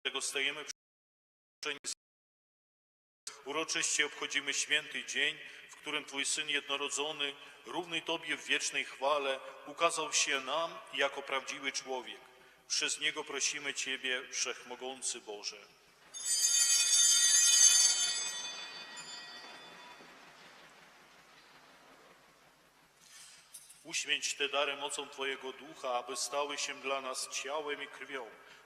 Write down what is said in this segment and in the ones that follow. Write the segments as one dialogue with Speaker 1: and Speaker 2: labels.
Speaker 1: którego stajemy Uroczyście obchodzimy święty dzień, w którym Twój Syn jednorodzony, równy Tobie w wiecznej chwale, ukazał się nam jako prawdziwy człowiek. Przez Niego prosimy Ciebie, Wszechmogący Boże. Uświęć te dary mocą Twojego Ducha, aby stały się dla nas ciałem i krwią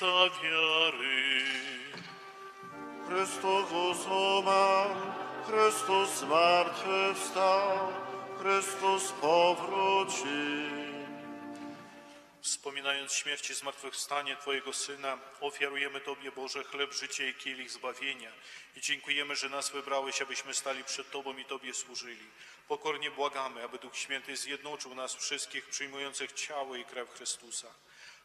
Speaker 1: Tajemnica wiary.
Speaker 2: Chrystus umarł, Chrystus zmartwychwstał, Chrystus powróci.
Speaker 1: Wspominając śmierć i zmartwychwstanie Twojego Syna, ofiarujemy Tobie, Boże, chleb, życie i kielich zbawienia i dziękujemy, że nas wybrałeś, abyśmy stali przed Tobą i Tobie służyli. Pokornie błagamy, aby Duch Święty zjednoczył nas wszystkich przyjmujących ciało i krew Chrystusa.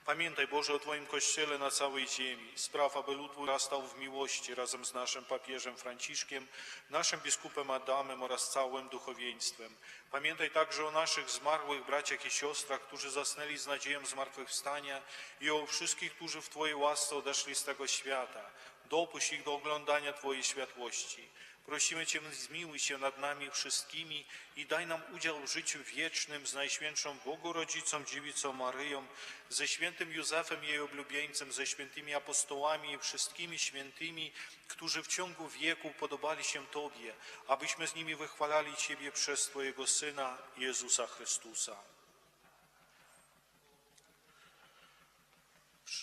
Speaker 1: Pamiętaj, Boże, o Twoim Kościele na całej ziemi. Spraw, aby lud rastał w miłości razem z naszym papieżem Franciszkiem, naszym biskupem Adamem oraz całym duchowieństwem. Pamiętaj także o naszych zmarłych braciach i siostrach, którzy zasnęli z nadzieją zmartwychwstania i o wszystkich, którzy w Twojej łasce odeszli z tego świata. Dopuść ich do oglądania Twojej światłości. Prosimy Cię, zmiłuj się nad nami wszystkimi i daj nam udział w życiu wiecznym z Najświętszą Bogu Rodzicą, Dziewicą Maryją, ze świętym Józefem, jej oblubieńcem, ze świętymi apostołami i wszystkimi świętymi, którzy w ciągu wieku podobali się Tobie, abyśmy z nimi wychwalali Ciebie przez Twojego Syna, Jezusa Chrystusa.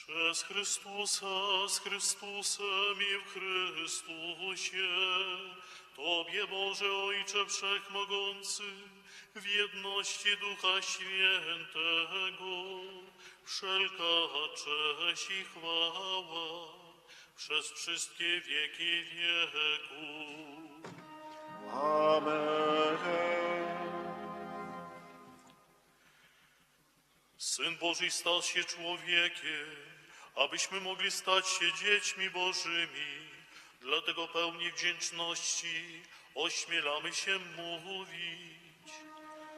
Speaker 3: Przez Chrystusa, z Chrystusem i w Chrystusie, Tobie Boże Ojcze Wszechmogący, w jedności Ducha Świętego, wszelka cześć i chwała przez wszystkie wieki wieków.
Speaker 2: Amen.
Speaker 3: Syn Boży stał się człowiekiem, abyśmy mogli stać się dziećmi Bożymi. Dlatego pełni wdzięczności ośmielamy się mówić.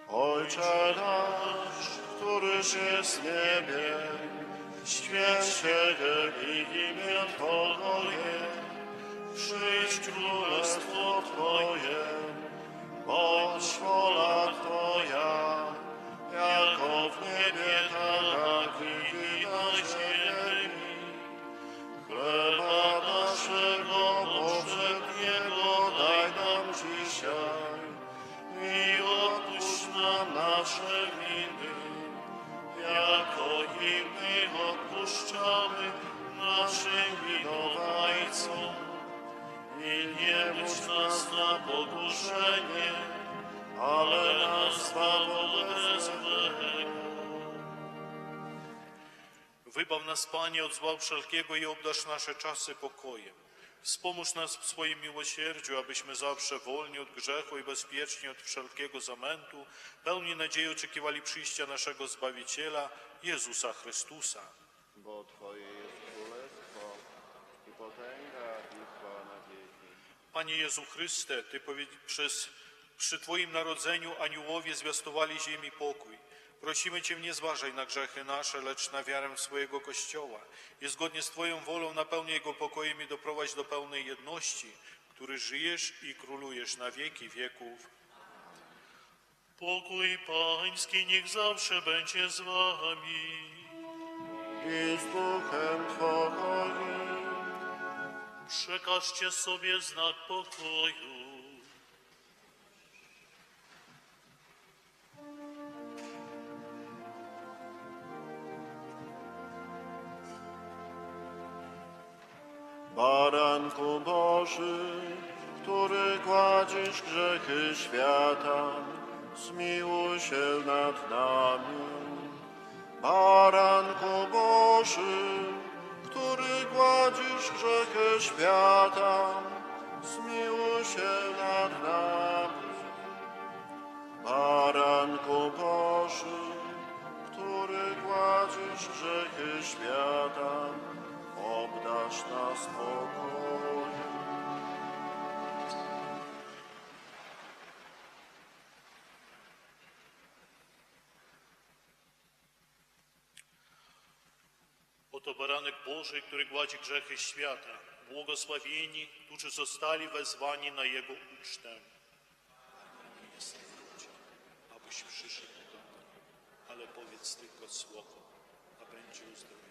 Speaker 2: Ojcze nasz, któryś jest w niebie, święć się imię Twoje, przyjdź królestwo Twoje, bądź wola Twoja, nas,
Speaker 1: Panie, od zła wszelkiego i obdarz nasze czasy pokojem. Wspomóż nas w swoim miłosierdziu, abyśmy zawsze wolni od grzechu i bezpieczni od wszelkiego zamętu, pełni nadziei oczekiwali przyjścia naszego Zbawiciela, Jezusa Chrystusa.
Speaker 2: Bo Twoje jest królestwo i potęga i chwała na wieki.
Speaker 1: Panie Jezu Chryste, Ty przez, przy Twoim narodzeniu aniołowie zwiastowali ziemi pokój. Prosimy Cię, nie zważaj na grzechy nasze, lecz na wiarę swojego Kościoła i zgodnie z Twoją wolą napełnij Jego pokojem i doprowadź do pełnej jedności, który żyjesz i królujesz na wieki wieków.
Speaker 3: Pokój Pański niech zawsze będzie z wami.
Speaker 2: I z duchem Twoim.
Speaker 3: Przekażcie sobie znak pokoju.
Speaker 2: Baranku Boży, który gładzisz grzechy świata, zmiłuj się nad nami. Baranku Boży, który gładzisz grzechy świata, zmiłuj się nad nami. Baranku Boży, który gładzisz grzechy świata, obdasz nas pokojem.
Speaker 3: Oto baranek Boży, który gładzi grzechy świata. Błogosławieni, którzy zostali wezwani na Jego ucztę. Nie jestem godzien, abyś przyszedł do mnie, ale powiedz tylko słowo, a będzie uzdrowiona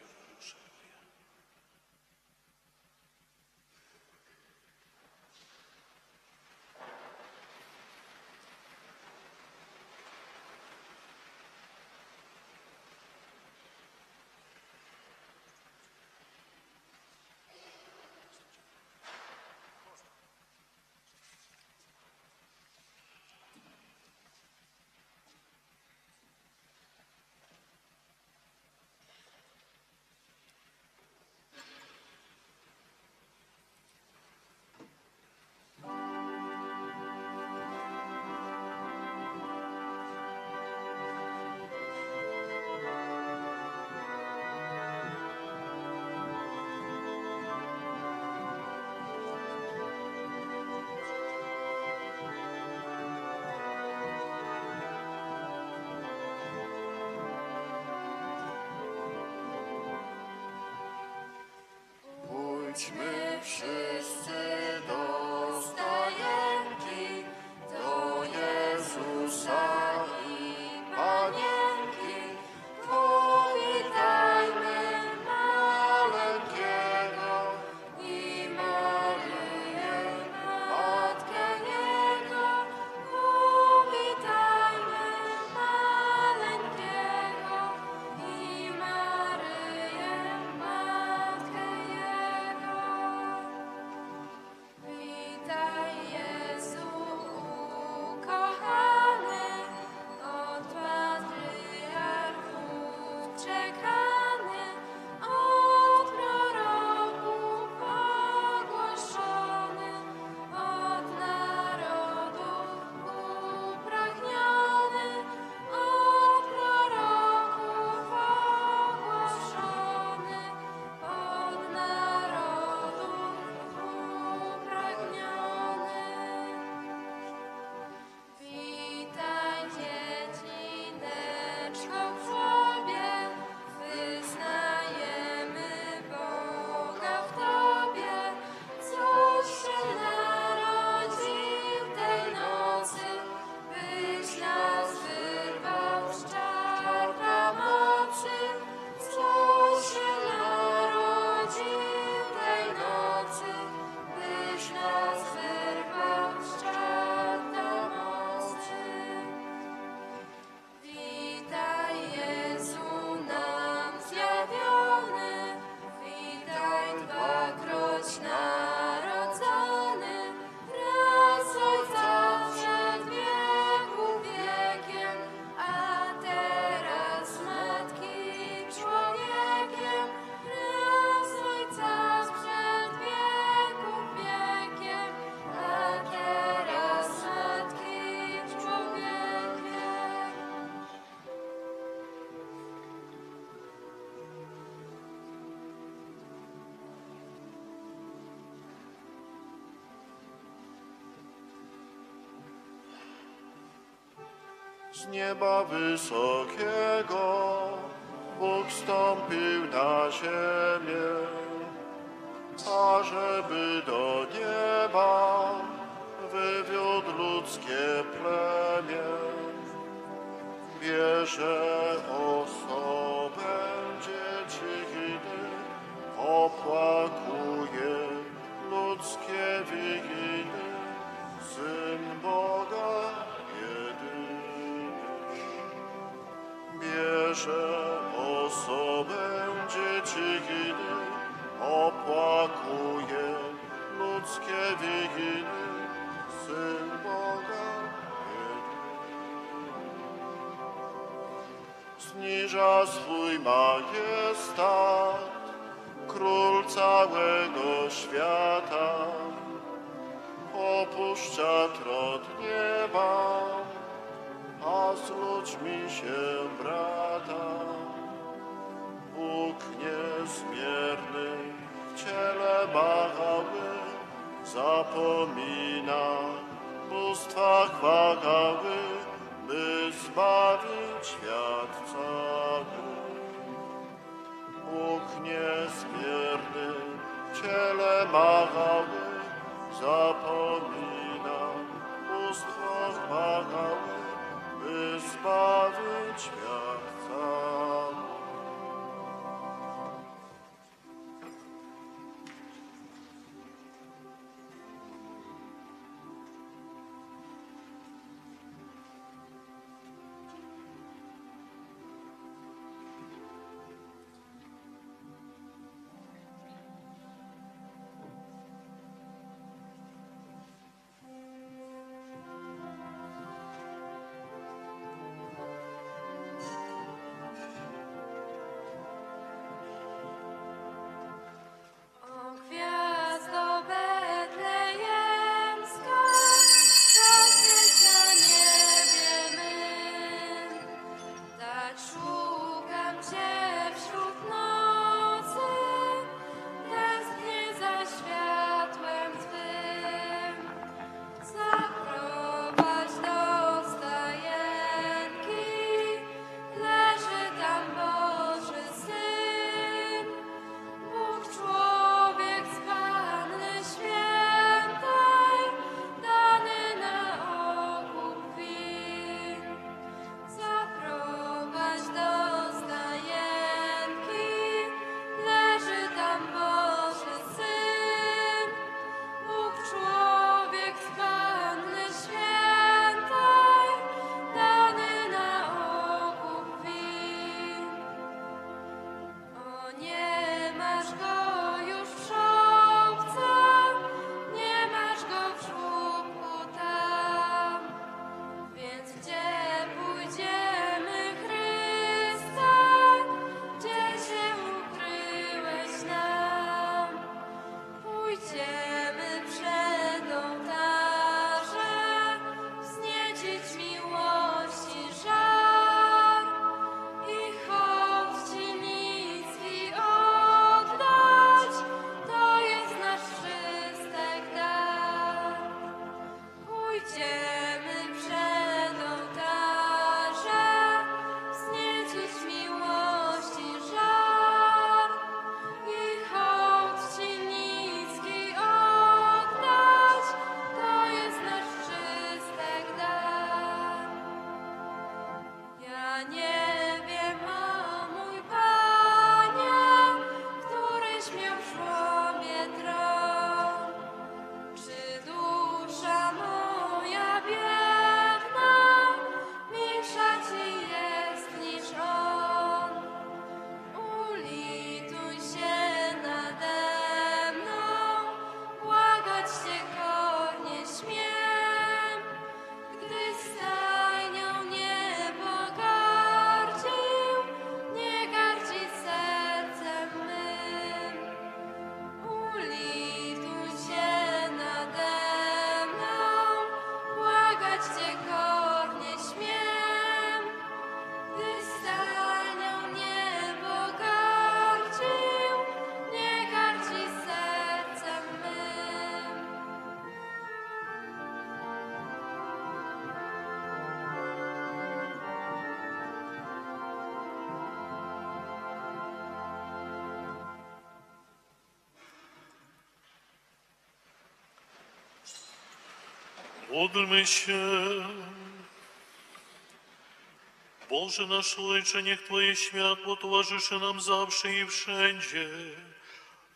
Speaker 4: judgment.
Speaker 2: Z nieba wysokiego Bóg stąpił na ziemię, ażeby do nieba wywiódł ludzkie plemię. Bierze osobę Bierze osobę dziedziny, opłakuje ludzkie winy, Syn Boga. Zniża swój majestat, król całego świata, opuszcza tron nieba, a z ludźmi się brata. Bóg niezmierny w ciele mały, zapomina bóstwa chwały, by zbawić świat cały. Bóg niezmierny w ciele mały, zapomina zbawić świat
Speaker 3: Módlmy się. Boże nasz Ojcze, niech Twoje światło towarzyszy nam zawsze i wszędzie,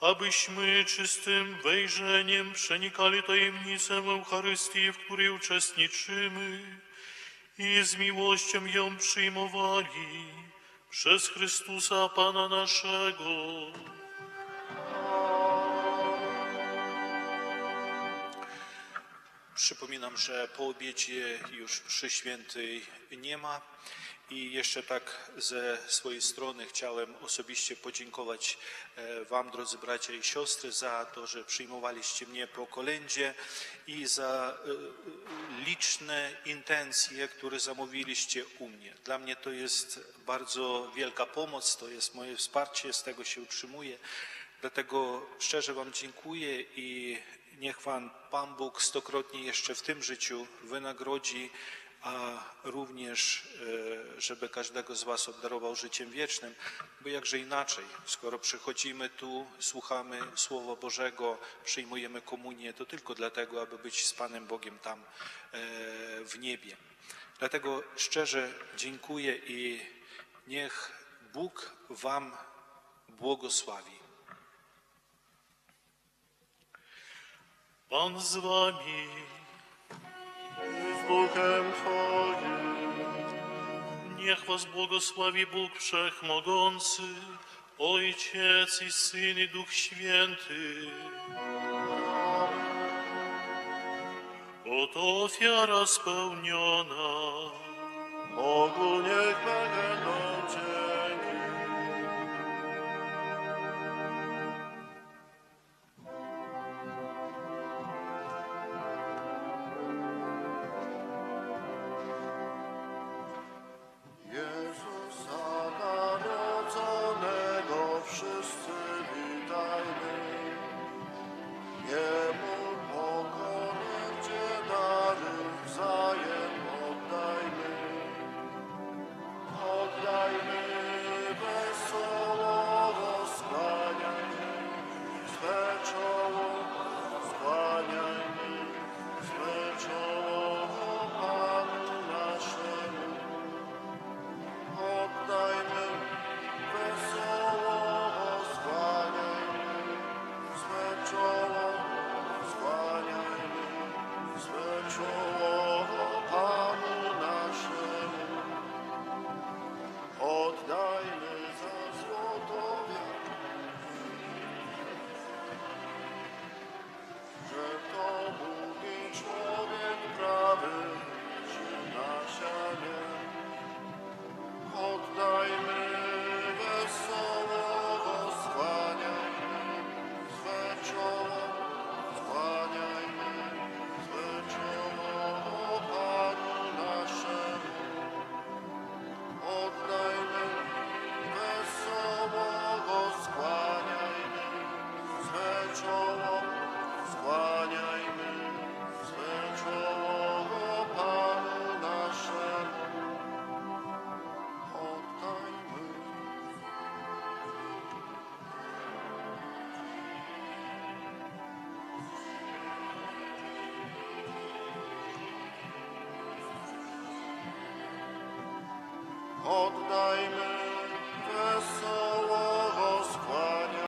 Speaker 3: abyśmy czystym wejrzeniem przenikali tajemnicę Eucharystii, w której uczestniczymy i z miłością ją przyjmowali przez Chrystusa Pana naszego.
Speaker 1: Przypominam, że po obiecie już przy świętej nie ma i jeszcze tak ze swojej strony chciałem osobiście podziękować e, Wam, drodzy bracia i siostry, za to, że przyjmowaliście mnie po kolędzie i za e, liczne intencje, które zamówiliście u mnie. Dla mnie to jest bardzo wielka pomoc, to jest moje wsparcie, z tego się utrzymuję. Dlatego szczerze Wam dziękuję i niech Wam Pan Bóg stokrotnie jeszcze w tym życiu wynagrodzi, a również, e, żeby każdego z Was obdarował życiem wiecznym, bo jakże inaczej, skoro przychodzimy tu, słuchamy Słowa Bożego, przyjmujemy komunię, to tylko dlatego, aby być z Panem Bogiem tam e, w niebie. Dlatego szczerze dziękuję i niech Bóg Wam błogosławi.
Speaker 3: Pan z Wami.
Speaker 2: Z duchem Twoim.
Speaker 3: Niech was błogosławi Bóg Wszechmogący, Ojciec i Syn i Duch Święty. Oto ofiara spełniona.
Speaker 2: Bogu niech będą dzięki. odda